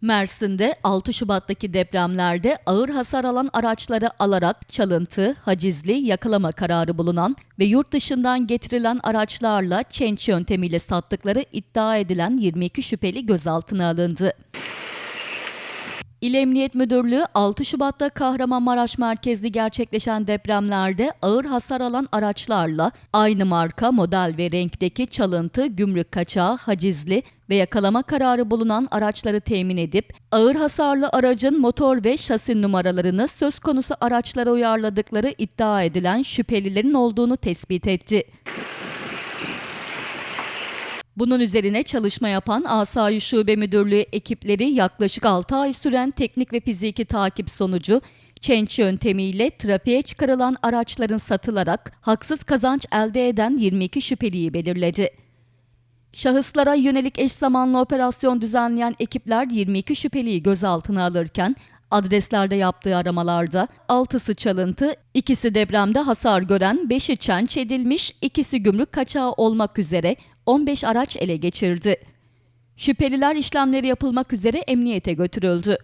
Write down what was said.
Mersin'de 6 Şubat'taki depremlerde ağır hasar alan araçları alarak çalıntı, hacizli, yakalama kararı bulunan ve yurt dışından getirilen araçlarla çenç yöntemiyle sattıkları iddia edilen 22 şüpheli gözaltına alındı. İl Emniyet Müdürlüğü 6 Şubat'ta Kahramanmaraş merkezli gerçekleşen depremlerde ağır hasar alan araçlarla aynı marka, model ve renkteki çalıntı, gümrük kaçağı, hacizli ve yakalama kararı bulunan araçları temin edip ağır hasarlı aracın motor ve şasi numaralarını söz konusu araçlara uyarladıkları iddia edilen şüphelilerin olduğunu tespit etti. Bunun üzerine çalışma yapan Asayiş Şube Müdürlüğü ekipleri yaklaşık 6 ay süren teknik ve fiziki takip sonucu çenç yöntemiyle trafiğe çıkarılan araçların satılarak haksız kazanç elde eden 22 şüpheliyi belirledi. Şahıslara yönelik eş zamanlı operasyon düzenleyen ekipler 22 şüpheliyi gözaltına alırken adreslerde yaptığı aramalarda 6'sı çalıntı, ikisi depremde hasar gören, 5'i çenç edilmiş, ikisi gümrük kaçağı olmak üzere 15 araç ele geçirdi. Şüpheliler işlemleri yapılmak üzere emniyete götürüldü.